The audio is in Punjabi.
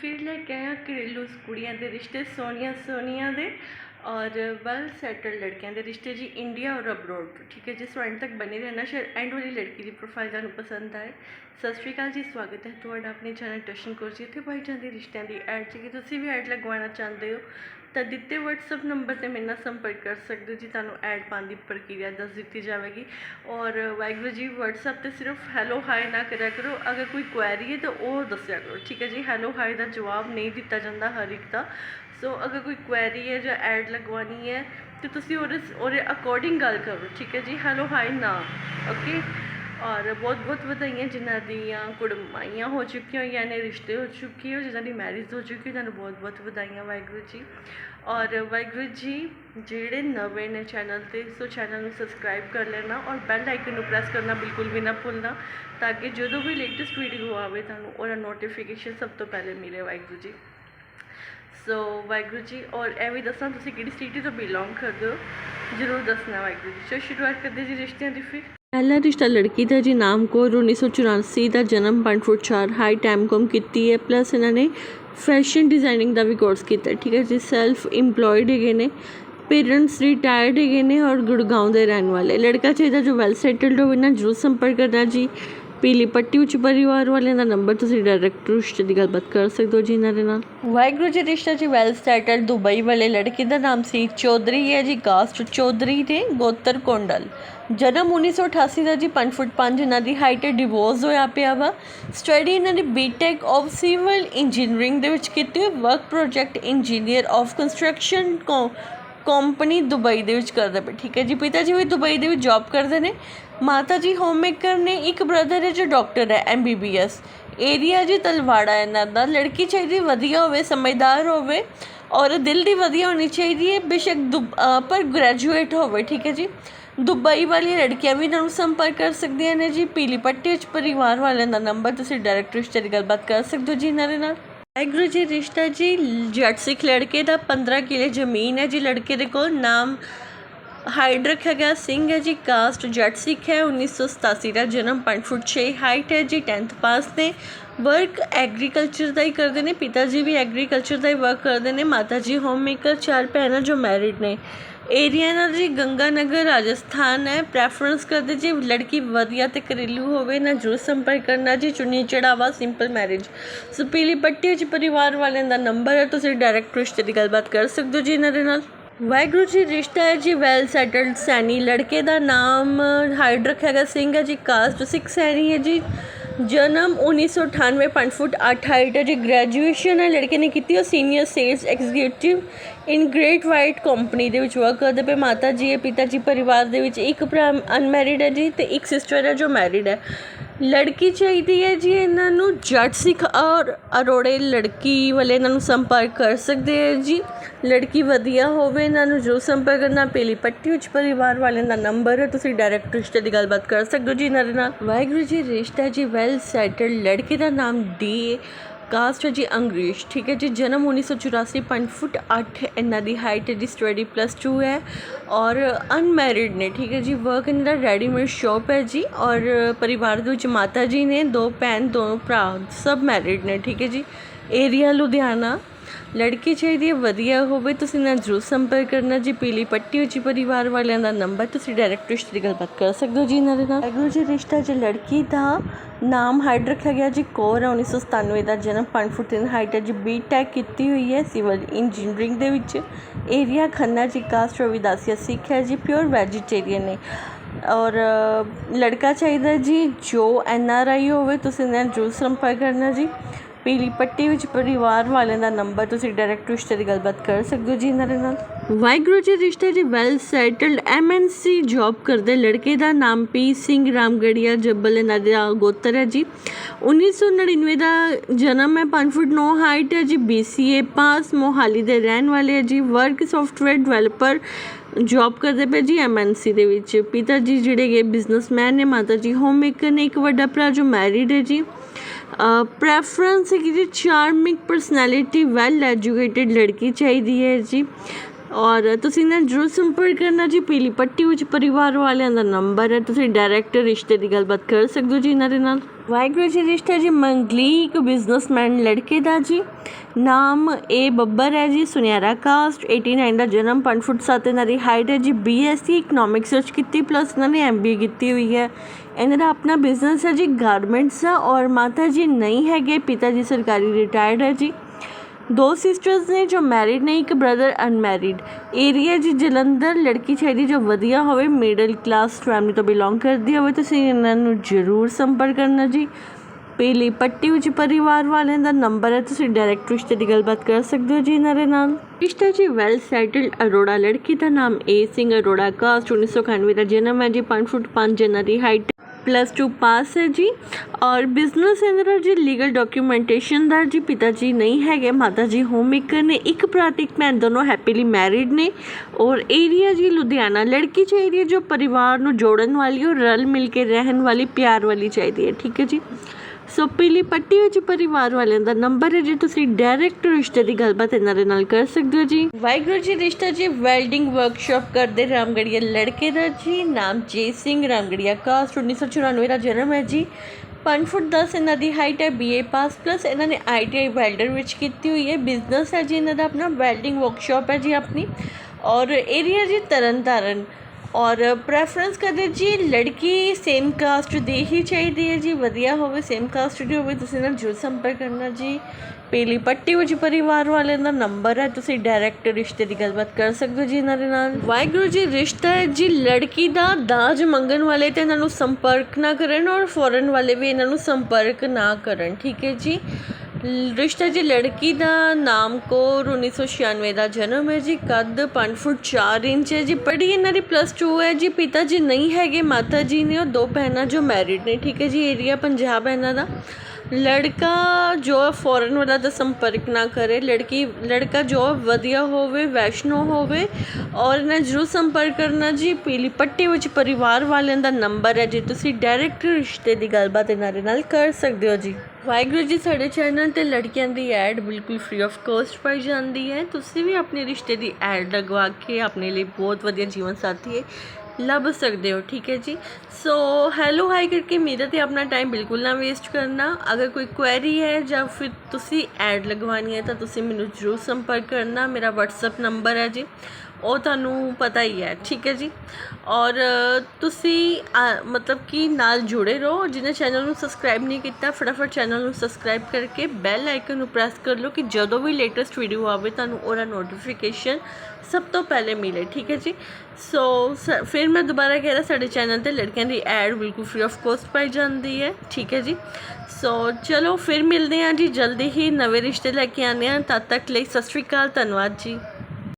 ਫਿਰ ਲੈ ਕੇ ਆਇਆ ਘਰੇਲੂ ਕੁੜੀਆਂ ਦੇ ਰਿਸ਼ਤੇ ਸੋਹਣੀਆਂ ਸੋਹਣੀਆਂ ਦੇ। ਔਰ ਵੈਲ ਸੈਟਲਡ ਲੜਕਿਆਂ ਦੇ ਰਿਸ਼ਤੇ ਜੀ ਇੰਡੀਆ ਔਰ ਅਬਰੋਡ ਠੀਕ ਹੈ ਜੀ ਸੋ ਐਂਡ ਤੱਕ ਬਣੇ ਰਹਿਣਾ ਸ਼ਾਇਦ ਐਂਡ ਵਾਲੀ ਲੜਕੀ ਦੀ ਪ੍ਰੋਫਾਈਲ ਤੁਹਾਨੂੰ ਪਸੰਦ ਆਏ। ਸਤਿ ਸ਼੍ਰੀ ਅਕਾਲ ਜੀ, ਸਵਾਗਤ ਹੈ ਤੁਹਾਡਾ ਆਪਣੇ ਚੈਨਲ ਟਸ਼ਨ ਕੋਰ ਜੀ। ਇੱਥੇ ਭਾਈ ਜਾਂਦੀ ਰਿਸ਼ਤਿਆਂ ਦੀ ਐਡ ਜੀ ਤੁਸੀਂ ਵੀ ਐਡ ਲਗਵਾਉਣਾ ਚਾਹੁੰਦੇ ਹੋ, ਤਾਂ ਦਿੱਤੇ WhatsApp ਨੰਬਰ ਤੇ ਮੇਰੇ ਨਾਲ ਸੰਪਰਕ ਕਰ ਸਕਦੇ ਹੋ ਜੀ। ਤੁਹਾਨੂੰ ਐਡ ਪਾਉਣ ਦੀ ਪ੍ਰਕਿਰਿਆ ਦੱਸ ਦਿੱਤੀ ਜਾਵੇਗੀ। ਔਰ ਵਾਹਿਗੁਰੂ ਜੀ, WhatsApp ਤੇ ਸਿਰਫ ਹੈਲੋ ਹਾਈ ਨਾ ਕਰਿਆ ਕਰੋ। ਅਗਰ ਕੋਈ ਕੁਐਰੀ ਹੈ ਤਾਂ ਉਹ ਦੱਸਿਆ ਕਰੋ, ਠੀਕ ਹੈ ਜੀ। ਹੈਲੋ ਹਾਈ ਦਾ ਜਵਾਬ ਨਹੀਂ ਦਿੱਤਾ ਜਾਂਦਾ ਹਰ ਇੱਕ ਦਾ। ਸੋ ਅਗਰ ਕੋਈ ਕੁਐਰੀ ਹੈ ਜਾਂ ਐਡ ਲਗਵਾਉਣੀ ਹੈ ਤੇ ਤੁਸੀਂ ਉਹਦੇ ਉਹਦੇ ਅਕੋਰਡਿੰਗ ਗੱਲ ਕਰੋ ਠੀਕ ਹੈ ਜੀ ਹੈਲੋ ਹਾਈ ਨਾ ਓਕੇ ਔਰ ਬਹੁਤ ਬਹੁਤ ਵਧਾਈਆਂ ਜਿਨ੍ਹਾਂ ਦੀਆਂ ਕੁੜਮਾਈਆਂ ਹੋ ਚੁੱਕੀਆਂ ਹੋਈਆਂ ਨੇ ਰਿਸ਼ਤੇ ਹੋ ਚੁੱਕੇ ਹੋ ਜਿਨ੍ਹਾਂ ਦੀ ਮੈਰਿਜ ਹੋ ਚੁੱਕੀ ਤੁਹਾਨੂੰ ਬਹੁਤ ਬਹੁਤ ਵਧਾਈਆਂ ਵਾਹਿਗੁਰੂ ਜੀ ਔਰ ਵਾਹਿਗੁਰੂ ਜੀ ਜਿਹੜੇ ਨਵੇਂ ਨੇ ਚੈਨਲ ਤੇ ਸੋ ਚੈਨਲ ਨੂੰ ਸਬਸਕ੍ਰਾਈਬ ਕਰ ਲੈਣਾ ਔਰ ਬੈਲ ਆਈਕਨ ਨੂੰ ਪ੍ਰੈਸ ਕਰਨਾ ਬਿਲਕੁਲ ਵੀ ਨਾ ਭੁੱਲਣਾ ਤਾਂ ਕਿ ਜਦੋਂ ਵੀ ਲੇਟੈਸਟ ਵੀਡੀਓ ਆਵੇ ਤੁਹਾਨੂੰ ਉਹਦਾ ਨੋਟੀਫਿਕੇਸ਼ਨ ਸਭ ਤੋਂ ਪਹਿਲੇ ਮਿਲੇ ਵਾਹਿਗੁਰੂ ਜੀ ਸੋ ਵਾਹਿਗੁਰੂ ਜੀ, ਔਰ ਇਹ ਵੀ ਦੱਸਣਾ ਤੁਸੀਂ ਕਿਹੜੀ ਸਿਟੀ ਤੋਂ ਬਿਲੋਂਗ ਕਰਦੇ ਹੋ? ਜ਼ਰੂਰ ਦੱਸਣਾ ਵਾਹਿਗੁਰੂ ਜੀ। ਸੋ ਸ਼ੁਰੂਆਤ ਕਰਦੇ ਜੀ ਰਿਸ਼ਤਿਆਂ ਦੀ ਫਿਰ। ਪਹਿਲਾ ਰਿਸ਼ਤਾ ਲੜਕੀ ਦਾ, ਜੀ ਨਾਮ ਕੌਰ 1984 ਦਾ ਜਨਮ 5 ਫੁੱਟ 4 ਹਾਈਟ ਐਮਕੋਮ ਕੀਤੀ ਹੈ। ਪਲੱਸ ਇਹਨਾਂ ਨੇ ਫੈਸ਼ਨ ਡਿਜ਼ਾਈਨਿੰਗ ਦਾ ਵੀ ਕੋਰਸ ਕੀਤਾ। ਠੀਕ ਹੈ ਜੀ ਸੈਲਫ EMPLOYED ਹੈਗੇ ਨੇ ਪੇਰੈਂਟਸ ਰਿਟਾਇਰਡ ਹੈਗੇ ਨੇ, ਔਰ ਗੁੜਗਾਉਂ ਦੇ ਰਹਿਣ ਵਾਲੇ। ਲੜਕਾ ਚਾਹੀਦਾ ਜੋ ਵੈਲ ਸੈਟਲਡ ਹੋਵੇ ਨਾ ਜਰੂਰ ਸੰਪਰਕ ਕਰਨਾ ਜੀ। ਪੀਲੀ ਪੱਟੀ ਉੱਚ ਪਰਿਵਾਰ ਵਾਲਿਆਂ ਦਾ ਨੰਬਰ ਤੁਸੀਂ ਡਾਇਰੈਕਟ ਰਿਸ਼ਤੇ ਦੀ ਗੱਲਬਾਤ ਕਰ ਸਕਦੇ ਹੋ ਜੀ ਇਹਨਾਂ ਦੇ ਨਾਲ। ਵਾਹਿਗੁਰੂ ਜੀ, ਰਿਸ਼ਤਾ ਜੀ ਵੈਲ ਸੈਟਲਡ ਦੁਬਈ ਵਾਲੇ ਲੜਕੇ ਦਾ ਨਾਮ ਸੀ ਚੌਧਰੀ ਹੈ ਜੀ ਕਾਸਟ ਚੌਧਰੀ ਨੇ ਗੋਤਰ ਕੋਂਡਲ। ਜਨਮ 1988 ਦਾ ਜੀ 5 ਫੁੱਟ 5 ਇਹਨਾਂ ਦੀ ਹਾਈਟ ਹੈ ਡਿਵੋਰਸ ਹੋਇਆ ਪਿਆ ਵਾ। ਸਟੱਡੀ ਇਹਨਾਂ ਦੀ B Tech of civil engineering ਦੇ ਵਿੱਚ ਕੀਤੀ ਹੋਈ work project engineer of construction company Dubai ਦੇ ਵਿੱਚ ਕਰਦੇ ਪਏ ਠੀਕ ਹੈ ਜੀ ਪਿਤਾ ਜੀ ਵੀ ਦੁਬਈ ਦੇ ਵਿੱਚ ਜੌਬ ਕਰਦੇ ਨੇ। ਮਾਤਾ ਜੀ ਹੋਮਮੇਕਰ ਨੇ, ਇੱਕ ਬ੍ਰਦਰ ਹੈ ਜੋ ਡਾਕਟਰ ਹੈ ਐਮਬੀਬੀਐਸ ਏਰੀਆ ਜੀ ਤਲਵਾੜਾ ਇਹਨਾਂ ਦਾ। ਲੜਕੀ ਚਾਹੀਦੀ ਵਧੀਆ ਹੋਵੇ, ਸਮਝਦਾਰ ਹੋਵੇ ਔਰ ਦਿਲ ਦੀ ਵਧੀਆ ਹੋਣੀ ਚਾਹੀਦੀ ਹੈ। ਬੇਸ਼ੱਕ ਦੁਬ- ਪਰ ਗ੍ਰੈਜੂਏਟ ਹੋਵੇ, ਠੀਕ ਹੈ ਜੀ। ਦੁਬਈ ਵਾਲੀ ਲੜਕੀਆਂ ਵੀ ਇਹਨਾਂ ਨੂੰ ਸੰਪਰਕ ਕਰ ਸਕਦੀਆਂ ਨੇ ਜੀ। ਪੀਲੀ ਪੱਟੀ ਵਿੱਚ ਪਰਿਵਾਰ ਵਾਲਿਆਂ ਦਾ ਨੰਬਰ ਤੁਸੀਂ ਡਾਇਰੈਕਟ ਰਿਸ਼ਤੇ ਦੀ ਗੱਲਬਾਤ ਕਰ ਸਕਦੇ ਹੋ ਜੀ ਇਹਨਾਂ ਦੇ ਨਾਲ। ਵਾਹਿਗੁਰੂ ਜੀ, ਰਿਸ਼ਤਾ ਜੀ ਜੱਟ ਸਿੱਖ ਲੜਕੇ ਦਾ 15 ਕਿਲੇ ਜ਼ਮੀਨ ਹੈ ਜੀ, ਲੜਕੇ ਦੇ ਕੋਲ ਨਾਮ ਹਾਈਡ ਰੱਖਿਆ ਗਿਆ ਸਿੰਘ ਹੈ ਜੀ ਕਾਸਟ ਜੱਟ ਸਿੱਖ ਹੈ 1987 ਦਾ ਜਨਮ 5 ਫੁੱਟ 6 ਹਾਈਟ ਹੈ ਜੀ 10th ਪਾਸ ਨੇ। ਵਰਕ ਐਗਰੀਕਲਚਰ ਦਾ ਹੀ ਕਰਦੇ ਨੇ, ਪਿਤਾ ਜੀ ਵੀ ਐਗਰੀਕਲਚਰ ਦਾ ਹੀ ਵਰਕ ਕਰਦੇ ਨੇ, ਮਾਤਾ ਜੀ ਹੋਮ ਮੇਕਰ ਚਾਰ ਭੈਣਾਂ ਜੋ ਮੈਰਿਡ ਨੇ। ਏਰੀਆ ਨਾਲ ਜੀ ਗੰਗਾ ਨਗਰ, ਰਾਜਸਥਾਨ ਹੈ। ਪ੍ਰੈਫਰੈਂਸ ਕਰਦੇ ਜੀ ਲੜਕੀ ਵਧੀਆ ਤੇ ਘਰੇਲੂ ਹੋਵੇ, ਨਾ ਜਰੂਰ ਸੰਪਰਕ ਕਰਨਾ ਜੀ, ਚੁੰਨੀ ਚੜਾਵਾ ਸਿੰਪਲ ਮੈਰਿਜ ਸੋ ਪੱਟੀ ਵਿੱਚ ਪਰਿਵਾਰ ਵਾਲਿਆਂ ਦਾ ਨੰਬਰ ਹੈ, ਤੁਸੀਂ ਡਾਇਰੈਕਟ ਰਿਸ਼ਤੇ ਦੀ ਗੱਲਬਾਤ ਕਰ ਸਕਦੇ ਹੋ ਜੀ ਇਹਨਾਂ ਦੇ ਨਾਲ। ਵਾਹਿਗੁਰੂ ਜੀ, ਰਿਸ਼ਤਾ ਹੈ ਜੀ ਵੈਲ ਸੈਟਲਡ ਸੈਣੀ। ਲੜਕੇ ਦਾ ਨਾਮ ਹਾਈਡ ਰੱਖਿਆ ਗਿਆ ਸਿੰਘ ਹੈ ਜੀ ਕਾਸਟ ਸਿੱਖ ਸੈਣੀ ਹੈ ਜੀ। ਜਨਮ 1998 5 ਫੁੱਟ 8 ਹਾਈਟ ਹੈ, ਜੀ ਗ੍ਰੈਜੂਏਸ਼ਨ ਹੈ, ਲੜਕੇ ਨੇ ਕੀਤੀ ਉਹ senior sales executive in great white company ਦੇ ਵਿੱਚ ਵਰਕ ਕਰਦੇ ਪਏ। ਮਾਤਾ ਜੀ ਹੈ ਪਿਤਾ ਜੀ, ਪਰਿਵਾਰ ਦੇ ਵਿੱਚ ਇੱਕ ਭਰਾ ਅਨਮੈਰਿਡ ਹੈ ਜੀ ਤੇ ਇੱਕ ਸਿਸਟਰ ਹੈ ਜੋ ਮੈਰਿਡ ਹੈ। ਲੜਕੀ ਚਾਹੀਦੀ ਹੈ ਜੀ, ਇਹਨਾਂ ਨੂੰ ਜੱਟ ਸਿੱਖ ਔਰ ਅਰੋੜੇ ਲੜਕੀ ਵਾਲੇ ਇਹਨਾਂ ਨੂੰ ਸੰਪਰਕ ਕਰ ਸਕਦੇ ਹੈ ਜੀ। ਲੜਕੀ ਵਧੀਆ ਹੋਵੇ, ਇਹਨਾਂ ਨੂੰ ਜੋ ਸੰਪਰਕ ਕਰਨਾ। ਪੇਲੀ ਪੱਟੀ ਉੱਚ ਪਰਿਵਾਰ ਵਾਲਿਆਂ ਦਾ ਨੰਬਰ ਹੈ, ਤੁਸੀਂ ਡਾਇਰੈਕਟ ਰਿਸ਼ਤੇ ਦੀ ਗੱਲਬਾਤ ਕਰ ਸਕਦੇ ਹੋ ਜੀ ਇਹਨਾਂ ਦੇ ਨਾਲ। ਵਾਹਿਗੁਰੂ ਜੀ, ਰਿਸ਼ਤਾ ਜੀ ਵੈਲ ਸੈਟਲਡ ਲੜਕੇ ਦਾ ਨਾਮ ਡੀ ਕਾਸਟ ਹੈ ਜੀ ਅੰਗਰੇਜ਼, ਠੀਕ ਹੈ ਜੀ। ਜਨਮ 1984 5 ਫੁੱਟ 8 ਇਹਨਾਂ ਦੀ ਹਾਈਟ ਹੈ ਜੀ ਸਟੱਡੀ ਪਲੱਸ 2 ਹੈ। ਔਰ ਅਨਮੈਰਿਡ ਨੇ, ਠੀਕ ਹੈ ਜੀ। Work in the readymade shop ਹੈ ਜੀ। ਔਰ ਪਰਿਵਾਰ ਦੇ ਵਿੱਚ ਮਾਤਾ ਜੀ ਨੇ, ਦੋ ਭੈਣ ਦੋ ਭਰਾ, ਸਭ ਮੈਰਿਡ ਨੇ, ਠੀਕ ਹੈ ਜੀ। ਏਰੀਆ ਲੁਧਿਆਣਾ ਲੜਕੀ ਚਾਹੀਦੀ ਹੈ ਵਧੀਆ ਹੋਵੇ, ਤੁਸੀਂ ਨਾਲ ਜ਼ਰੂਰ ਸੰਪਰਕ ਕਰਨਾ ਜੀ। ਪੀਲੀ ਪੱਟੀ ਵਿੱਚ ਪਰਿਵਾਰ ਵਾਲਿਆਂ ਦਾ ਨੰਬਰ, ਤੁਸੀਂ ਡਾਇਰੈਕਟ ਰਿਸ਼ਤੇ ਦੀ ਗੱਲਬਾਤ ਕਰ ਸਕਦੇ ਹੋ ਜੀ ਇਹਨਾਂ ਦੇ ਨਾਲ। ਅਗਰ ਜੀ ਰਿਸ਼ਤਾ ਜੀ ਲੜਕੀ ਦਾ ਨਾਮ ਹਾਈਡ ਰੱਖਿਆ ਗਿਆ ਜੀ, ਕੋਰ ਹੈ 1997 ਦਾ ਜਨਮ 5 ਫੁੱਟ 3 ਹਾਈਟ ਹੈ ਜੀ। ਬੀ ਟੈਕ ਕੀਤੀ ਹੋਈ ਹੈ, ਸਿਵਲ ਇੰਜੀਨੀਅਰਿੰਗ ਦੇ ਵਿੱਚ। ਏਰੀਆ ਖੰਨਾ ਜੀ, ਕਾਸਟ ਰਵਿਦਾਸੀਆ ਸਿੱਖ ਹੈ ਜੀ ਪਿਓਰ ਵੈਜੀਟੇਰੀਅਨ ਹੈ ਔਰ ਲੜਕਾ ਚਾਹੀਦਾ ਜੀ, ਜੋ ਐਨ ਆਰ ਆਈ ਹੋਵੇ, ਤੁਸੀਂ ਨਾਲ ਜ਼ਰੂਰ ਸੰਪਰਕ ਕਰਨਾ ਜੀ। ਪੀਲੀ ਪੱਟੀ ਵਿੱਚ ਪਰਿਵਾਰ ਵਾਲਿਆਂ ਦਾ ਨੰਬਰ ਤੁਸੀਂ ਡਾਇਰੈਕਟ ਰਿਸ਼ਤੇ ਦੀ ਗੱਲਬਾਤ ਕਰ ਸਕਦੇ ਹੋ ਜੀ ਇਹਨਾਂ ਦੇ ਨਾਲ। ਵਾਹਿਗੁਰੂ ਜੀ ਰਿਸ਼ਤੇ ਜੀ ਵੈਲ ਸੈਟਲਡ ਐਮਐਨਸੀ ਜੌਬ ਕਰਦੇ ਲੜਕੇ ਦਾ ਨਾਮ ਪੀ ਸਿੰਘ ਰਾਮਗੜੀਆ ਜੱਬਲ ਇਹਨਾਂ ਦਾ ਗੋਤਰ ਹੈ ਜੀ। 1999 ਦਾ ਜਨਮ ਹੈ 5 ਫੁੱਟ 9 ਹਾਈਟ ਹੈ ਜੀ। BCA ਪਾਸ ਮੋਹਾਲੀ ਦੇ ਰਹਿਣ ਵਾਲੇ ਹੈ ਜੀ। ਵਰਕ ਸੌਫਟਵੇਅਰ ਡਿਵੈਲਪਰ ਜੌਬ ਕਰਦੇ ਪਏ ਜੀ ਐਮਐਨਸੀ ਦੇ ਵਿੱਚ। ਪਿਤਾ ਜੀ ਜਿਹੜੇ ਬਿਜ਼ਨਸਮੈਨ ਨੇ, ਮਾਤਾ ਜੀ ਹੋਮ ਮੇਕਰ ਨੇ, ਇੱਕ ਵੱਡਾ ਭਰਾ ਜੋ ਮੈਰਿਡ ਹੈ ਜੀ। ਪ੍ਰੈਫਰੈਂਸ ਹੈ ਜੀ ਚਾਰਮਿੰਗ ਪਰਸਨੈਲਿਟੀ ਵੈਲ ਐਜੂਕੇਟਿਡ ਲੜਕੀ ਚਾਹੀਦੀ ਹੈ ਜੀ। ਔਰ ਤੁਸੀਂ ਨਾ ਜਰੂਰ ਸੰਪਰਕ ਕਰਨਾ ਜੀ, ਪੀਲੀ ਪੱਟੀ ਵਿੱਚ ਪਰਿਵਾਰ ਵਾਲਿਆਂ ਦਾ ਨੰਬਰ ਹੈ। ਤੁਸੀਂ ਡਾਇਰੈਕਟ ਰਿਸ਼ਤੇ ਦੀ ਗੱਲਬਾਤ ਕਰ ਸਕਦੇ ਹੋ ਜੀ ਇਹਨਾਂ ਦੇ ਨਾਲ। ਵਾਹਿਗੁਰੂ ਜੀ, ਰਿਸ਼ਤਾ ਜੀ, ਮੰਗਲੀਕ ਬਿਜ਼ਨਸਮੈਨ ਲੜਕੇ ਦਾ ਜੀ। ਨਾਮ ਏ ਬੱਬਰ ਹੈ ਜੀ, ਸੁਨਿਆਰਾ ਕਾਸਟ 89 ਦਾ ਜਨਮ 5 ਫੁੱਟ 7 ਇਹਨਾਂ ਦੀ ਹਾਈਟ ਹੈ ਜੀ। ਬੀਐਸਸੀ ਇਕਨੋਮਿਕਸ ਵਿੱਚ ਕੀਤੀ ਪਲੱਸ ਇਹਨਾਂ ਨੇ ਐਮਬੀਏ ਕੀਤੀ ਹੋਈ ਹੈ। ਇਹਨਾਂ ਦਾ ਆਪਣਾ ਬਿਜ਼ਨਸ ਹੈ ਜੀ ਗਾਰਮੈਂਟਸ ਦਾ। ਔਰ ਮਾਤਾ ਜੀ ਨਹੀਂ ਹੈਗੇ, ਪਿਤਾ ਜੀ ਸਰਕਾਰੀ ਰਿਟਾਇਰਡ ਹੈ ਜੀ। ਦੋ ਸਿਸਟਰਸ ਨੇ ਜੋ ਮੈਰਿਡ ਨੇ, ਇੱਕ ਬ੍ਰਦਰ ਅਨਮੈਰਿਡ ਏਰੀਆ ਜੀ ਜਲੰਧਰ, ਲੜਕੀ ਚਾਹੀਦੀ ਜੋ ਵਧੀਆ ਹੋਵੇ ਮਿਡਲ ਕਲਾਸ ਫੈਮਿਲੀ ਤੋਂ ਬਿਲੋਂਗ ਕਰਦੀ ਹੋਵੇ, ਤੁਸੀਂ ਇਹਨਾਂ ਨੂੰ ਜ਼ਰੂਰ ਸੰਪਰਕ ਕਰਨਾ ਜੀ। ਪੀਲੀ ਪੱਟੀ ਵਿੱਚ ਪਰਿਵਾਰ ਵਾਲਿਆਂ ਦਾ ਨੰਬਰ ਹੈ, ਤੁਸੀਂ ਡਾਇਰੈਕਟ ਰਿਸ਼ਤੇ ਦੀ ਗੱਲਬਾਤ ਕਰ ਸਕਦੇ ਹੋ ਜੀ ਇਹਨਾਂ ਦੇ ਨਾਲ। ਰਿਸ਼ਤਾ ਜੀ ਵੈਲ ਸੈਟਲਡ ਅਰੋੜਾ, ਲੜਕੀ ਦਾ ਨਾਮ ਏ ਸਿੰਘ ਅਰੋੜਾ ਕਾਸਟ 1991 ਦਾ ਜਨਮ ਹੈ ਜੀ 5 ਫੁੱਟ 5 ਇਹਨਾਂ ਦੀ ਹਾਈਟ ਪਲੱਸ 2 ਪਾਸ ਹੈ ਜੀ। ਔਰ ਬਿਜ਼ਨਸ ਇਨਰ ਜੀ ਲੀਗਲ ਡਾਕੂਮੈਂਟੇਸ਼ਨ ਦਾ ਜੀ ਪਿਤਾ ਜੀ ਨਹੀਂ ਹੈਗੇ ਮਾਤਾ ਜੀ ਹੋਮ ਮੇਕਰ ਨੇ, ਇੱਕ ਭਰਾ ਇੱਕ ਭੈਣ ਦੋਨੋਂ ਹੈਪੀਲੀ ਮੈਰਿਡ ਨੇ। ਔਰ ਏਰੀਆ ਜੀ ਲੁਧਿਆਣਾ, ਲੜਕੀ ਚ ਏਰੀਆ ਜੋ ਪਰਿਵਾਰ ਨੂੰ ਜੋੜਨ ਵਾਲੀ ਔਰ ਰਲ ਮਿਲ ਕੇ ਰਹਿਣ ਵਾਲੀ, ਪਿਆਰ ਵਾਲੀ ਚਾਹੀਦੀ ਹੈ। ਠੀਕ ਹੈ ਜੀ। ਸੋ ਪੀਲੀ ਪੱਟੀ ਵਿੱਚ ਪਰਿਵਾਰ ਵਾਲਿਆਂ ਦਾ ਨੰਬਰ ਹੈ ਜੇ ਤੁਸੀਂ ਡਾਇਰੈਕਟ ਰਿਸ਼ਤੇ ਦੀ ਗੱਲਬਾਤ ਇਹਨਾਂ ਦੇ ਨਾਲ ਕਰ ਸਕਦੇ ਹੋ ਜੀ ਵਾਹਿਗੁਰੂ ਜੀ ਰਿਸ਼ਤਾ ਜੀ ਵੈਲਡਿੰਗ ਵਰਕਸ਼ਾਪ ਕਰਦੇ ਰਾਮਗੜੀਆ ਲੜਕੇ ਦਾ ਜੀ ਨਾਮ ਜੈ ਸਿੰਘ ਰਾਮਗੜੀਆ ਕਾਸਟ 1994 ਦਾ ਜਨਮ ਹੈ ਜੀ 5 ਫੁੱਟ 10 ਇਹਨਾਂ ਦੀ ਹਾਈਟ ਹੈ ਬੀਏ ਪਾਸ ਪਲੱਸ ਇਹਨਾਂ ਨੇ ਆਈਟੀਆਈ ਵੈਲਡਰ ਵਿੱਚ ਕੀਤੀ ਹੋਈ ਹੈ ਬਿਜ਼ਨਸ ਹੈ ਜੀ ਇਹਨਾਂ ਦਾ ਆਪਣਾ ਵੈਲਡਿੰਗ ਵਰਕਸ਼ਾਪ ਹੈ ਜੀ ਆਪਣੀ ਔਰ ਏਰੀਆ ਜੀ ਤਰਨ ਤਾਰਨ ਔਰ ਪ੍ਰੈਫਰੈਂਸ ਕਰਦੇ ਜੀ, ਲੜਕੀ ਸੇਮ ਕਾਸਟ ਦੀ ਹੀ ਚਾਹੀਦੀ ਹੈ ਜੀ, ਵਧੀਆ ਹੋਵੇ ਸੇਮ ਕਾਸਟ ਦੀ ਹੋਵੇ, ਤੁਸੀਂ ਨਾਲ ਜਰੂਰ ਸੰਪਰਕ ਕਰਨਾ ਜੀ। ਪੀਲੀ ਪੱਟੀ ਵਿੱਚ ਪਰਿਵਾਰ ਵਾਲਿਆਂ ਦਾ ਨੰਬਰ ਹੈ, ਤੁਸੀਂ ਡਾਇਰੈਕਟ ਰਿਸ਼ਤੇ ਦੀ ਗੱਲਬਾਤ ਕਰ ਸਕਦੇ ਹੋ ਜੀ ਇਹਨਾਂ ਦੇ ਨਾਲ। ਵਾਹਿਗੁਰੂ ਜੀ, ਰਿਸ਼ਤਾ ਹੈ ਜੀ, ਲੜਕੀ ਦਾ ਦਾਜ ਮੰਗਣ ਵਾਲੇ ਤੇ ਇਹਨਾਂ ਨੂੰ ਸੰਪਰਕ ਨਾ ਕਰਨ ਔਰ ਫੋਰਨ ਵਾਲੇ ਵੀ ਇਹਨਾਂ ਨੂੰ ਸੰਪਰਕ ਨਾ ਕਰਨ, ਠੀਕ ਹੈ ਜੀ? ਰਿਸ਼ਤਾ ਜੀ ਲੜਕੀ ਦਾ ਨਾਮ ਕੌਰ 1996 ਦਾ ਜਨਮ ਹੈ ਜੀ, ਕੱਦ 5 ਫੁੱਟ 4 ਇੰਚ ਹੈ ਜੀ ਪੜ੍ਹੀ ਇਹਨਾਂ ਦੀ ਪਲੱਸ 2 ਹੈ ਜੀ, ਪਿਤਾ ਜੀ ਨਹੀਂ ਹੈਗੇ, ਮਾਤਾ ਜੀ ਨੇ ਔਰ ਦੋ ਭੈਣਾਂ ਜੋ ਮੈਰਿਡ ਨੇ, ਠੀਕ ਹੈ ਜੀ ਏਰੀਆ ਪੰਜਾਬ ਹੈ ਇਹਨਾਂ ਦਾ। ਲੜਕਾ ਜੋ ਫੋਰਨ ਵਾਲਾ ਦਾ ਸੰਪਰਕ ਨਾ ਕਰੇ, ਲੜਕੀ, ਲੜਕਾ ਜੋ ਵਧੀਆ ਹੋਵੇ, ਵੈਸ਼ਨੋ ਹੋਵੇ, ਔਰ ਇਹਨਾਂ ਜਰੂਰ ਸੰਪਰਕ ਕਰਨਾ ਜੀ। ਪੀਲੀ ਪੱਟੀ ਵਿੱਚ ਪਰਿਵਾਰ ਵਾਲਿਆਂ ਦਾ ਨੰਬਰ ਹੈ ਜੀ। ਤੁਸੀਂ ਡਾਇਰੈਕਟ ਰਿਸ਼ਤੇ ਦੀ ਗੱਲਬਾਤ ਇਹਨਾਂ ਦੇ ਨਾਲ ਕਰ ਸਕਦੇ ਹੋ ਜੀ। ਵਾਹਿਗੁਰੂ ਜੀ, ਸਾਡੇ ਚੈਨਲ ਤੇ ਲੜਕੀਆਂ ਦੀ ਐਡ ਬਿਲਕੁਲ ਫ੍ਰੀ ਆਫ ਕਾਸਟ ਪਾਈ ਜਾਂਦੀ ਹੈ। ਤੁਸੀਂ ਵੀ ਆਪਣੇ ਰਿਸ਼ਤੇ ਦੀ ਐਡ ਲਗਵਾ ਕੇ ਆਪਣੇ ਲਈ ਬਹੁਤ ਵਧੀਆ ਜੀਵਨ ਸਾਥੀ ਲੱਭ ਸਕਦੇ ਹੋ, ਠੀਕ ਹੈ ਜੀ? ਸੋ ਹੈਲੋ ਹਾਈ ਕਰਕੇ ਮੇਰਾ ਤੇ ਆਪਣਾ ਟਾਈਮ ਬਿਲਕੁਲ ਨਾ ਵੇਸਟ ਕਰਨਾ। ਅਗਰ ਕੋਈ ਕੁਐਰੀ ਹੈ ਜਾਂ ਫਿਰ ਤੁਸੀਂ ਐਡ ਲਗਵਾਉਣੀ ਹੈ ਤਾਂ ਤੁਸੀਂ ਮੈਨੂੰ ਜ਼ਰੂਰ ਸੰਪਰਕ ਕਰਨਾ। ਮੇਰਾ WhatsApp ਨੰਬਰ ਹੈ ਜੀ। ਉਹ ਤੁਹਾਨੂੰ ਪਤਾ ਹੀ ਹੈ ਠੀਕ ਹੈ ਜੀ। ਔਰ ਤੁਸੀਂ ਅ, ਮਤਲਬ ਕਿ ਨਾਲ ਜੁੜੇ ਰਹੋ। ਜਿਹਨੇ ਚੈਨਲ ਨੂੰ ਸਬਸਕ੍ਰਾਈਬ ਨਹੀਂ ਕੀਤਾ ਫਟਾਫਟ ਚੈਨਲ ਨੂੰ ਸਬਸਕ੍ਰਾਈਬ ਕਰਕੇ ਬੈਲ ਆਈਕਨ ਨੂੰ ਪ੍ਰੈਸ ਕਰ ਲਓ ਕਿ ਜਦੋਂ ਵੀ ਲੇਟੈਸਟ ਵੀਡੀਓ ਆਵੇ ਤੁਹਾਨੂੰ ਉਹਦਾ ਨੋਟੀਫਿਕੇਸ਼ਨ ਸਭ ਤੋਂ ਪਹਿਲੇ ਮਿਲੇ ਠੀਕ ਹੈ ਜੀ। ਸੋ ਸ- ਫਿਰ ਮੈਂ ਦੁਬਾਰਾ ਕਹਿ ਰਿਹਾ ਸਾਡੇ ਚੈਨਲ ਤੇ ਲੜਕਿਆਂ ਦੀ ਐਡ ਬਿਲਕੁਲ ਫ੍ਰੀ ਆਫ ਕੋਸਟ ਪਾਈ ਜਾਂਦੀ ਹੈ ਠੀਕ ਹੈ ਜੀ। ਸੋ ਚਲੋ ਫਿਰ ਮਿਲਦੇ ਹਾਂ ਜੀ ਜਲਦੀ ਹੀ ਨਵੇਂ ਰਿਸ਼ਤੇ ਲੈ ਕੇ ਆਉਂਦੇ ਹਾਂ। ਤਦ ਤੱਕ ਲਈ ਸਤਿ ਸ਼੍ਰੀ ਅਕਾਲ ਧੰਨਵਾਦ ਜੀ।